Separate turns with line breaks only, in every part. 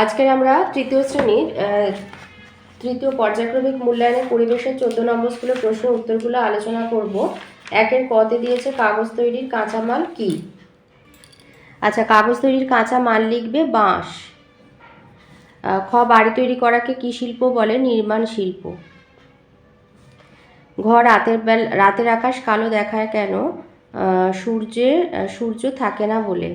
আজকের আমরা তৃতীয় শ্রেণির তৃতীয় পর্যায়ক্রমিক মূল্যায়নের পরিবেশের চোদ্দ নম্বর স্কুলের প্রশ্নের উত্তরগুলো আলোচনা করব। একের কতে দিয়েছে কাগজ তৈরির কাঁচামাল কি? আচ্ছা কাগজ তৈরির কাঁচা মাল লিখবে বাঁশ। খ, বাড়ি তৈরি করাকে কি শিল্প বলে? নির্মাণ শিল্প। ঘ, রাতের বেল, রাতের আকাশ কালো দেখায় কেন? সূর্যের, সূর্য থাকে না বলে।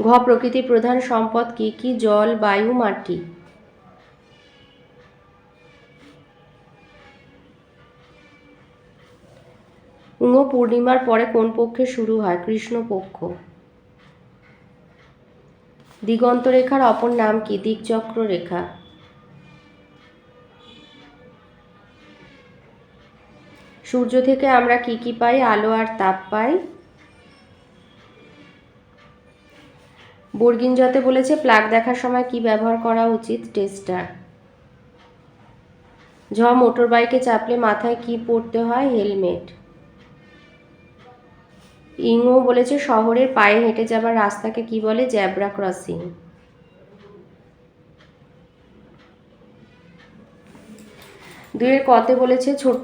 ঘ প্রকৃতির প্রধান সম্পদ কি কি? জল, বায়ু, মাটি। উঙ্গ পূর্ণিমার পরে কোন পক্ষে শুরু হয়? কৃষ্ণ পক্ষ দিগন্ত রেখার অপর নাম কি? দিকচক্র রেখা সূর্য থেকে আমরা কি কি পাই? আলো আর তাপ পাই। বর্গিঞ্জতে বলেছে প্লাগ দেখার সময় কি ব্যবহার করা উচিত টেস্টার। ঝ মোটর বাইকে চাপলে মাথায় কি পরতে হয়? হেলমেট। ইংও বলেছে শহরের পায়ে হেঁটে যাবার রাস্তাকে কি বলে? Zebra crossing. দুইয়ের কতে বলেছে ছোট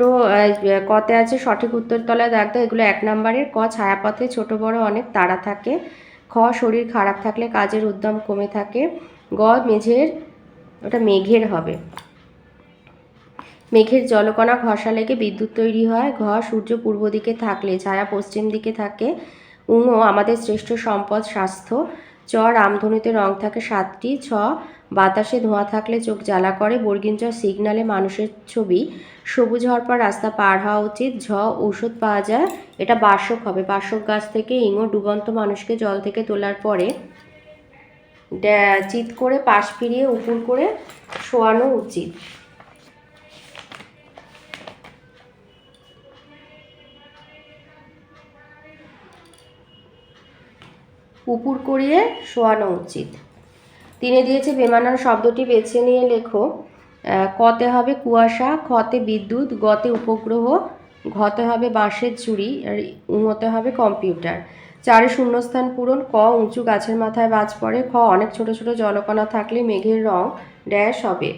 কতে আছে সঠিক উত্তর তলায় দাগ এগুলো এক নম্বরের। ক, ছায়াপথে ছোট বড় অনেক তারা থাকে। খ, শরীর খারাপ থাকলে কাজের উদ্যম কমে থাকে। গ, মেঝের, ওটা মেঘের হবে। মেঘের জলকণা ঘষা লেগে বিদ্যুৎ তৈরি হয়। ঘ, সূর্য পূর্ব দিকে থাকলে, ছায়া পশ্চিম দিকে থাকে। উঙ আমাদের শ্রেষ্ঠ সম্পদ, স্বাস্থ্য। চ রামধনুতে রং থাকে সাতটি, ছ, বাতাসে ধোঁয়া থাকলে চোখ জ্বালা করে বর্গিন চ সিগনালে মানুষের ছবি, সবুজ হওয়ার পর রাস্তা পার হওয়া উচিত, ঝ ওষুধ পাওয়া যায়, এটা বাসক হবে বাসক গাছ থেকে ইঙো ডুবন্ত মানুষকে জল থেকে তোলার পরে চিৎ করে পাশ ফিরিয়ে উপুর করে শোয়ানো উচিত। উপুর করিয়ে শোয়ানো উচিত। তিনি দিয়েছে বেমানান শব্দটি বেছে নিয়ে লেখো কতে হবে কুয়াশা খতে বিদ্যুৎ, গতে উপগ্রহ, ঘতে হবে বাঁশের চুড়ি আর উঙতে হবে কম্পিউটার। চারে শূন্যস্থান পূরণ, ক উঁচু গাছের মাথায় বাজ পড়ে, খ অনেক ছোট ছোট জলকণা থাকলে মেঘের রং ড্যাশ হবে।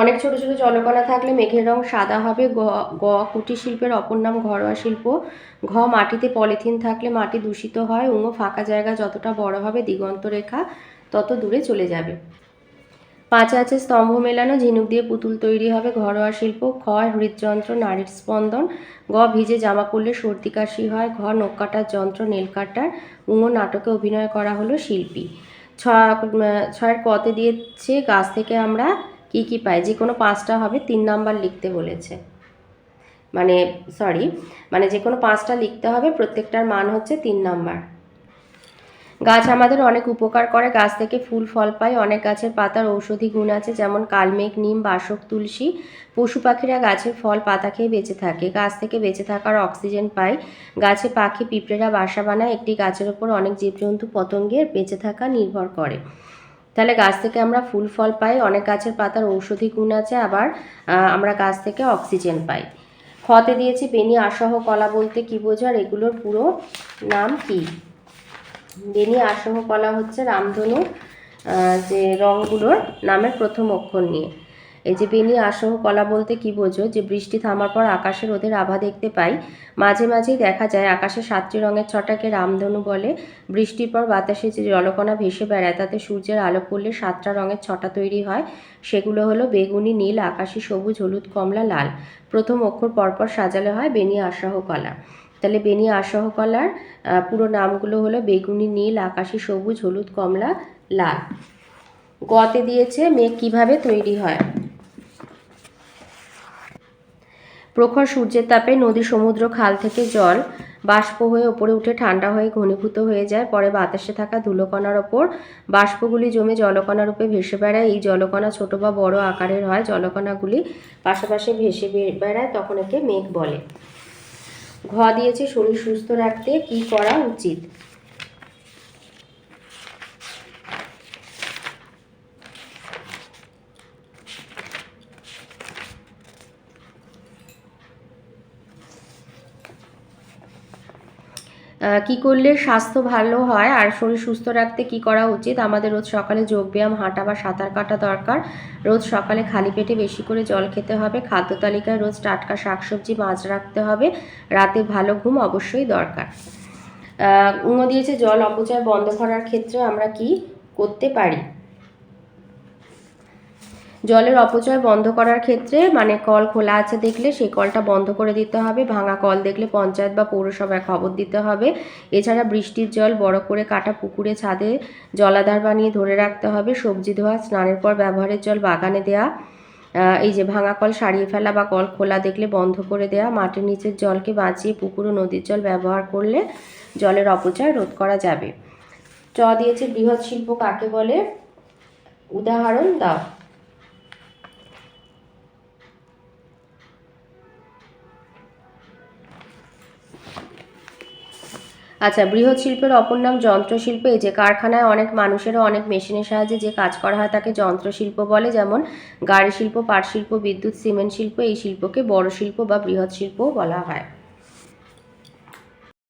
অনেক ছোট ছোট জলকণা থাকলে মেঘের রং সাদা হবে। গ গ কুটির শিল্পের অপর নাম ঘরোয়া শিল্প। ঘ মাটিতে পলিথিন থাকলে মাটি দূষিত হয়, উঙো ফাঁকা জায়গা যতটা বড় হবে দিগন্ত রেখা তত দূরে চলে যাবে। পাঁচে আছে স্তম্ভ মেলানো, ঝিনুক দিয়ে পুতুল তৈরি হবে ঘরোয়া শিল্প। খ হৃদযন্ত্র, নারীর স্পন্দন। গ ভিজে জামা পরলে সর্দি কাশি হয়। ঘ নখ কাটার যন্ত্র, নেল কাটার। উঙো নাটকে অভিনয় করা হলো শিল্পী। ছ ছয়ের কতে দিয়েছে, গাছ থেকে আমরা কি কি পাই যে কোনো পাঁচটা হবে, তিন নাম্বার লিখতে বলেছে। মানে সরি মানে যে কোনো পাঁচটা লিখতে হবে, প্রত্যেকটার মান হচ্ছে তিন নাম্বার। গাছ আমাদের অনেক উপকার করে, গাছ থেকে ফুল, ফল পাই, অনেক গাছের পাতার ঔষধি গুণ আছে, যেমন কালমেঘ, নিম, বাসক, তুলসী। পশু পাখিরা গাছের ফল, পাতা খেয়ে বেঁচে থাকে। গাছ থেকে বেঁচে থাকার অক্সিজেন পায় গাছে পাখি, পিঁপড়েরা বাসা বানায়, একটি গাছের ওপর অনেক জীবজন্তু পতঙ্গের বেঁচে থাকা নির্ভর করে। তাহলে গাছ থেকে আমরা ফুল ফল পাই, অনেক গাছের পাতার ঔষধি গুণ আছে, আবার আমরা গাছ থেকে অক্সিজেন পাই। খতে দিয়েছি বেনি আসহ কলা বলতে কি বোঝার এগুলোর পুরো নাম কি? বেনি আসহ কলা হচ্ছে রামধনু যে রঙগুলোর নামের প্রথম অক্ষর নিয়ে। এই যে বেনি আসহ কলা বলতে কি বোঝো? যে বৃষ্টি থামার পর আকাশে রোদের আভা দেখতে পাই। মাঝে মাঝেই দেখা যায় আকাশে সাতটি রঙের ছটাকে রামধনু বলে। বৃষ্টির পর বাতাসে যে জলকণা ভেসে বেড়ায়, তাতে সূর্যের আলো পড়লে সাতটা রঙের ছটা তৈরি হয়। সেগুলো হলো বেগুনি, নীল, আকাশি, সবুজ, হলুদ, কমলা, লাল। প্রথম অক্ষর পরপর সাজালে হয় বেনি আসাহ কলা। তাহলে বেনি আসাহ কলার পুরো নামগুলো হলো বেগুনি, নীল, আকাশি, সবুজ, হলুদ, কমলা, লাল। গতে দিয়েছে মেঘ কীভাবে তৈরি হয়? প্রখর সূর্যের তাপে নদী সমুদ্র খাল থেকে জল, বাষ্প হয়ে ওপরে উঠে ঠান্ডা হয়ে ঘনীভূত হয়ে যায়। পরে বাতাসে থাকা ধুলোকণার ওপর বাষ্পগুলি জমে জলকণা রূপে ভেসে বেড়ায়। এই জলকণা ছোট বা বড় আকারের হয়। জলকণাগুলি পাশাপাশি ভেসে বেড়ায়, তখন একে মেঘ বলে। ঘ দিয়েছে শরীর সুস্থ রাখতে। কি করা উচিত? কি করলে স্বাস্থ্য ভালো হয় আর শরীর সুস্থ রাখতে কি করা উচিত? আমাদের রোজ সকালে যোগব্যায়াম, হাঁটা বা সাঁতার কাটা দরকার। রোজ সকালে খালি পেটে বেশি করে জল খেতে হবে। খাদ্য তালিকায় রোজ টাটকা শাকসবজি মাছ রাখতে হবে। রাতে ভালো ঘুম অবশ্যই দরকার। উম দিয়েছে জল, অপচয় বন্ধ করার ক্ষেত্রে আমরা কি করতে পারি? জলের অপচয় বন্ধ করার ক্ষেত্রে মানে কল খোলা আছে দেখলে সেই কলটা বন্ধ করে দিতে হবে, ভাঙা কল দেখলে পঞ্চায়েত বা পৌরসভায় খবর দিতে হবে। এছাড়া বৃষ্টির জল বড় করে কাটা পুকুরে, ছাদে জলাধার বানিয়ে ধরে রাখতে হবে, সবজি ধোয়া, স্নানের পর ব্যবহারের জল বাগানে দেয়া এই যে ভাঙা কল সারিয়ে ফেলা বা কল খোলা দেখলে বন্ধ করে দেয়া, মাটির নিচের জলকে বাঁচিয়ে পুকুর ও নদীর জল ব্যবহার করলে জলের অপচয় রোধ করা যাবে। চ দিয়েছে বৃহৎ শিল্প কাকে বলে? উদাহরণ দাও। আচ্ছা বৃহৎ শিল্পের অপর নাম যন্ত্রশিল্প। এই যে কারখানায় অনেক মানুষেরও অনেক মেশিনের সাহায্যে যে কাজ করা হয় তাকে যন্ত্রশিল্প বলে। যেমন গাড়ি শিল্প পাট শিল্প বিদ্যুৎ, সিমেন্ট শিল্প, এই শিল্পকে বড় শিল্প বা বৃহৎ শিল্পও বলা হয়।